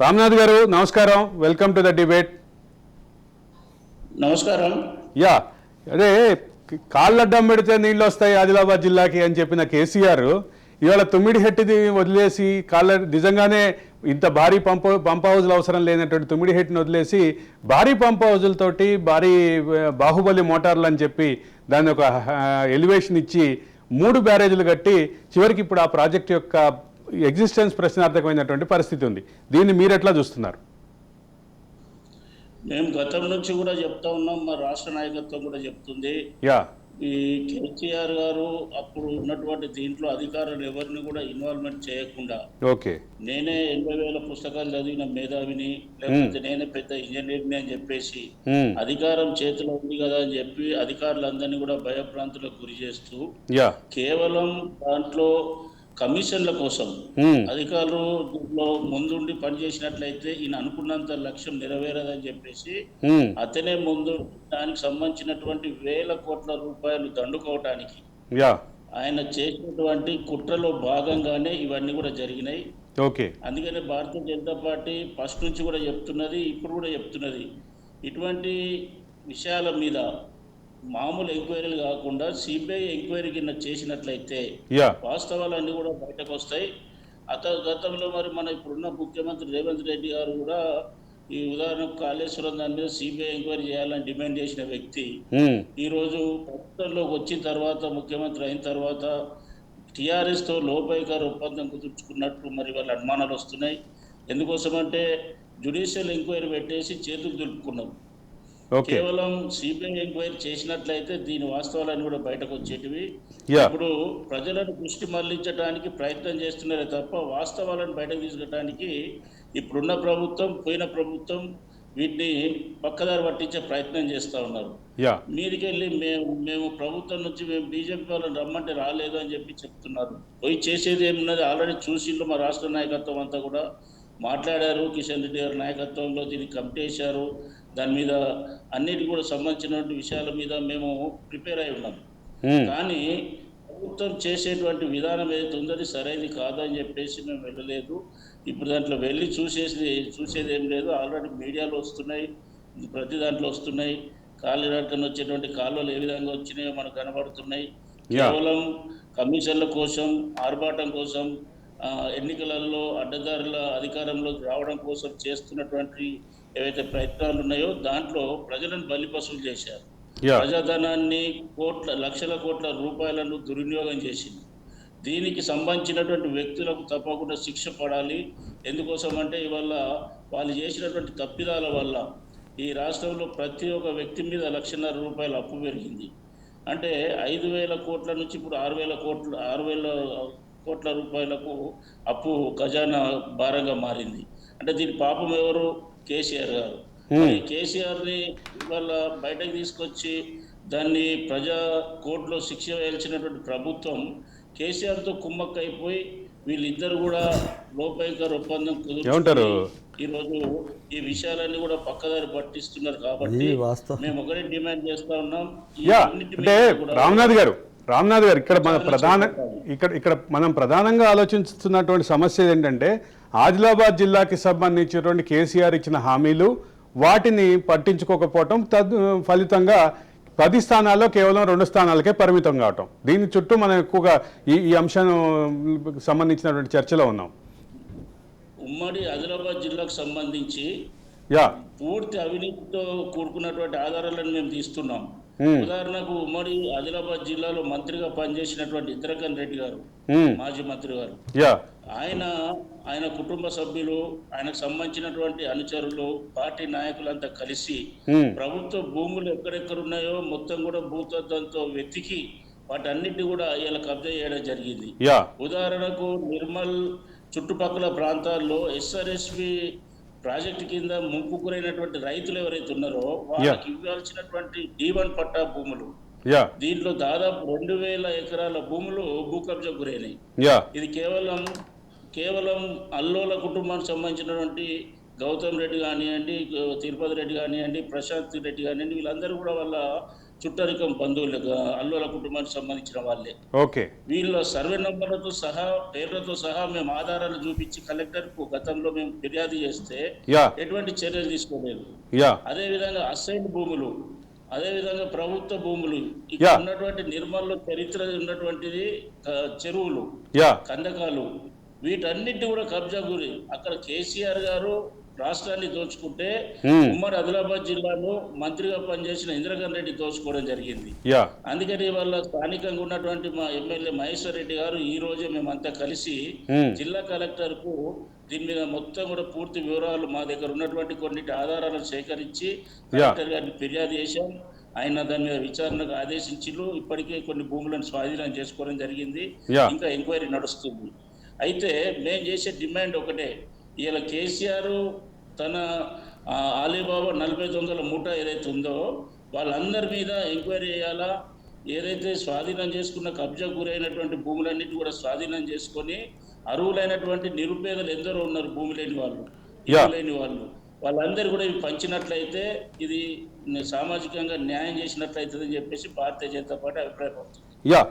రామ్నాథ్ గారు నమస్కారం welcome to the debate నమస్కారం యా అదే కాళ్ళడ్డం పెడితే నీళ్ళు వస్తాయి ఆదిలాబాద్ జిల్లాకి అని చెప్పిన కేసీఆర్ ఇవాళ తొమ్మిది హెట్టిది వదిలేసి కాళ్ళ నిజంగానే ఇంత భారీ పంప్ పంప్ హౌజులు అవసరం లేనటువంటి తొమ్మిది హెట్ని వదిలేసి భారీ పంప్ హౌజులతోటి భారీ బాహుబలి మోటార్లు అని చెప్పి దాన్ని ఒక ఎలివేషన్ ఇచ్చి మూడు బ్యారేజీలు కట్టి చివరికి ఇప్పుడు ఆ ప్రాజెక్ట్ యొక్క ఎగ్జిస్టెన్స్ ప్రశ్నార్థకమైనటువంటి పరిస్థితి ఉంది. దీన్ని మీరు ఎట్లా చూస్తున్నారు? మేము గతం నుంచి కూడా చెప్తా ఉన్నాం మా రాష్ట్ర నాయకత్వం కూడా చెప్తుంది. యా. ఈ కేసీఆర్ గారు అప్పుడు ఉన్నటువంటి దీంట్లో అధికారులు ఎవరిని కూడా ఇన్వాల్వ్మెంట్ చేయకుండా ఓకే. నేనే ఎనభై వేల పుస్తకాలు చదివిన మేధావిని లేకపోతే నేనే పెద్ద ఇంజనీర్ని అని చెప్పేసి. అధికారం చేతిలో ఉంది కదా అని చెప్పి అధికారులందరినీ కూడా భయభ్రాంతులకు గురి చేస్తూ యా. కేవలం దాంట్లో కమిషన్ల కోసం. అధికారులు దీంట్లో ముందుండి పనిచేసినట్లయితే ఈయన అనుకున్నంత లక్ష్యం నెరవేరదని చెప్పేసి. అతనే ముందు దానికి సంబంధించినటువంటి వేల కోట్ల రూపాయలు దండుకోవటానికి ఆయన చేసినటువంటి కుట్రలో భాగంగానే ఇవన్నీ కూడా జరిగినాయి ఓకే అందుకనే భారతీయ జనతా పార్టీ ఫస్ట్ నుంచి కూడా చెప్తున్నది ఇప్పుడు కూడా చెప్తున్నది ఇటువంటి విషయాల మీద మామూలు ఎంక్వైరీలు కాకుండా సిబిఐ ఎంక్వైరీ కింద చేసినట్లయితే వాస్తవాలన్నీ కూడా బయటకు వస్తాయి. అత గతంలో మరి మన ఇప్పుడున్న ముఖ్యమంత్రి రేవంత్ రెడ్డి గారు కూడా ఈ ఉదాహరణకు కాళేశ్వరం దాని మీద సిబిఐ ఎంక్వైరీ చేయాలని డిమాండ్ చేసిన వ్యక్తి. ఈరోజు ప్రభుత్వంలోకి వచ్చిన తర్వాత ముఖ్యమంత్రి అయిన తర్వాత టీఆర్ఎస్తో లోపైకారు ఒప్పందం కుదుర్చుకున్నట్టు మరి వాళ్ళ అనుమానాలు వస్తున్నాయి. ఎందుకోసమంటే జుడిషియల్ ఎంక్వైరీ పెట్టేసి చేతులు దులుపుకున్నాం. కేవలం సిబిఐ ఎంక్వైరీ చేసినట్లయితే దీని వాస్తవాలన్నీ కూడా బయటకు వచ్చేటివి. ఇప్పుడు ప్రజలను దృష్టి మళ్ళించడానికి ప్రయత్నం చేస్తున్నారే తప్ప వాస్తవాలను బయటకు తీసుకురావడానికి ఇప్పుడున్న ప్రభుత్వం పోయిన ప్రభుత్వం వీటిని పక్కదారి పట్టించే ప్రయత్నం చేస్తూ ఉన్నారు. మీదికెళ్ళి మేము మేము ప్రభుత్వం నుంచి మేము బీజేపీ వాళ్ళని రమ్మంటే రాలేదు అని చెప్పి చెప్తున్నారు. పోయి చేసేది ఏమున్నది ఆల్రెడీ చూసిండ్రు మా రాష్ట్ర నాయకత్వం అంతా కూడా. మాట్లాడారు కిషన్ రెడ్డి గారి నాయకత్వంలో దీన్ని కమిటీ వేశారు దాని మీద అన్నిటి కూడా సంబంధించినటువంటి విషయాల మీద మేము ప్రిపేర్ అయి ఉన్నాం. కానీ ప్రభుత్వం చేసేటువంటి విధానం ఏదైతే ఉందో అది సరైనది కాదని చెప్పేసి మేము వెళ్ళలేదు. ఇప్పుడు దాంట్లో వెళ్ళి చూసేసి చూసేది ఏం లేదు. ఆల్రెడీ మీడియాలో వస్తున్నాయి ప్రతి దాంట్లో వస్తున్నాయి. కాలినడకన వచ్చేటువంటి కాలువలు ఏ విధంగా వచ్చినాయో మనకు కనబడుతున్నాయి. కేవలం కమిషన్ల కోసం ఆర్భాటం కోసం ఎన్నికలలో అడ్డదారుల అధికారంలోకి రావడం కోసం చేస్తున్నటువంటి ఏవైతే ప్రయత్నాలు ఉన్నాయో దాంట్లో ప్రజలను బలిపశువులు చేశారు. ప్రజాధనాన్ని కోట్ల లక్షల కోట్ల రూపాయలను దుర్వినియోగం చేసింది. దీనికి సంబంధించినటువంటి వ్యక్తులకు తప్పకుండా శిక్ష పడాలి. ఎందుకోసం అంటే ఇవాళ వాళ్ళు చేసినటువంటి తప్పిదాల వల్ల ఈ రాష్ట్రంలో ప్రతి ఒక్క వ్యక్తి మీద లక్షన్నర రూపాయల అప్పు పెరిగింది. అంటే ఐదు వేల కోట్ల నుంచి ఇప్పుడు ఆరు వేల కోట్ల ఆరు వేల కోట్ల రూపాయలకు అప్పు ఖజానా భారంగా మారింది. అంటే దీని పాపం ఎవరు? కేసీఆర్ గారు. కేసీఆర్ని ఇవాళ బయటకు తీసుకొచ్చి దాన్ని ప్రజా కోర్టులో శిక్ష వేయాల్సినటువంటి ప్రభుత్వం కేసీఆర్తో కుమ్మక్క అయిపోయి వీళ్ళిద్దరు కూడా లోపైకర్ ఒప్పందం ఏమంటారు? కుదుర్చుకొని ఈరోజు ఈ విషయాలన్నీ కూడా పక్కదారి పట్టిస్తున్నారు కాబట్టి. మేము ఒకటే డిమాండ్ చేస్తా ఉన్నాం అంటే రామ్నాథ్ గారు రామ్నాథ్ గారు ఇక్కడ మన ప్రధాన ఇక్కడ ఇక్కడ మనం ప్రధానంగా ఆలోచిస్తున్నటువంటి సమస్య ఏంటంటే ఆదిలాబాద్ జిల్లాకి సంబంధించినటువంటి కేసీఆర్ ఇచ్చిన హామీలు వాటిని పట్టించుకోకపోవటం తద్ ఫలితంగా పది స్థానాల్లో కేవలం రెండు స్థానాలకే పరిమితం కావటం. దీని చుట్టూ మనం ఎక్కువగా ఈ ఈ అంశం సంబంధించినటువంటి చర్చలో ఉన్నాం. ఉమ్మడి ఆదిలాబాద్ జిల్లాకు సంబంధించి యా. పూర్తి అవినీతితో కూడుకున్నటువంటి ఆధారాలను మేము తీస్తున్నాం. ఉదాహరణకు ఉమ్మడి ఆదిలాబాద్ జిల్లాలో మంత్రిగా పనిచేసినటువంటి ఇంద్రకరణ్ రెడ్డి గారు మాజీ మంత్రి గారు. యా. ఆయన ఆయన కుటుంబ సభ్యులు ఆయనకు సంబంధించినటువంటి అనుచరులు పార్టీ నాయకులంతా కలిసి ప్రభుత్వ భూములు ఎక్కడెక్కడ ఉన్నాయో మొత్తం కూడా భూతత్వంతో వెతికి వాటన్నిటిని కూడా ఇలా కబ్జా చేయడం జరిగింది. ఉదాహరణకు నిర్మల్ చుట్టుపక్కల ప్రాంతాల్లో ఎస్ఆర్ఎస్పి ప్రాజెక్టు కింద ముంపు గురైనటువంటి రైతులు ఎవరైతే ఉన్నారో వాళ్ళకి ఇవ్వాల్సినటువంటి డీవన్ పట్టా భూములు. దీంట్లో దాదాపు రెండు వేల ఎకరాల భూములు భూ కబ్జా గురైనాయి ఇది కేవలం కేవలం అల్లోల కుటుంబానికి సంబంధించినటువంటి గౌతమ్ రెడ్డి కానివ్వండి తిరుపతి రెడ్డి కానివ్వండి ప్రశాంత్ రెడ్డి కానివ్వండి వీళ్ళందరూ కూడా వాళ్ళ చుట్టరికం బంధువులు అల్లుల కుటుంబానికి సంబంధించిన వాళ్ళే. ఓకే. వీళ్ళ సర్వే నంబర్లతో సహా పేర్లతో సహా మేము ఆధారాలు చూపించి కలెక్టర్కు గతంలో మేము ఫిర్యాదు చేస్తే ఎటువంటి చర్యలు తీసుకోలేదు. యా. అదేవిధంగా అసైన్ భూములు అదేవిధంగా ప్రభుత్వ భూములు ఇక్కడ. ఉన్నటువంటి నిర్మల్లో చరిత్ర ఉన్నటువంటిది చెరువులు కందకాలు వీటన్నిటి కూడా కబ్జా గురి. అక్కడ కేసీఆర్ గారు రాష్ట్రాన్ని దోచుకుంటే. ఉమ్మడి ఆదిలాబాద్ జిల్లాలో మంత్రిగా పనిచేసిన ఇంద్రకరణ్ రెడ్డి దోచుకోవడం జరిగింది. అందుకని వాళ్ళ స్థానికంగా ఉన్నటువంటి మా ఎమ్మెల్యే మహేశ్వర్ రెడ్డి గారు ఈ రోజే మేమంతా కలిసి. జిల్లా కలెక్టర్కు దీని మీద మొత్తం కూడా పూర్తి వివరాలు మా దగ్గర ఉన్నటువంటి కొన్ని ఆధారాలను సేకరించి కలెక్టర్ గారిని ఫిర్యాదు చేశాం. ఆయన దాని మీద విచారణకు ఆదేశించిలు ఇప్పటికే కొన్ని భూములను స్వాధీనం చేసుకోవడం జరిగింది. ఇంకా ఎంక్వైరీ నడుస్తుంది. అయితే మేము చేసే డిమాండ్ ఒకటే. ఇలా కేసీఆర్ తన ఆలీబాబా నలభై దొంగల మూట ఏదైతే ఉందో వాళ్ళందరి మీద ఎంక్వైరీ చేయాలా? ఏదైతే స్వాధీనం చేసుకున్న కబ్జా గురైనటువంటి భూములన్నిటి కూడా స్వాధీనం చేసుకొని అర్హులైనటువంటి నిరుపేదలు ఎందరో ఉన్నారు భూమి లేని వాళ్ళు. ఇల్లు లేని వాళ్ళు. వాళ్ళందరూ కూడా ఇవి పంచినట్లయితే ఇది సామాజికంగా న్యాయం చేసినట్లయితుందని చెప్పేసి భారతీయ జనతా పార్టీ అభిప్రాయపడుతుంది. యా.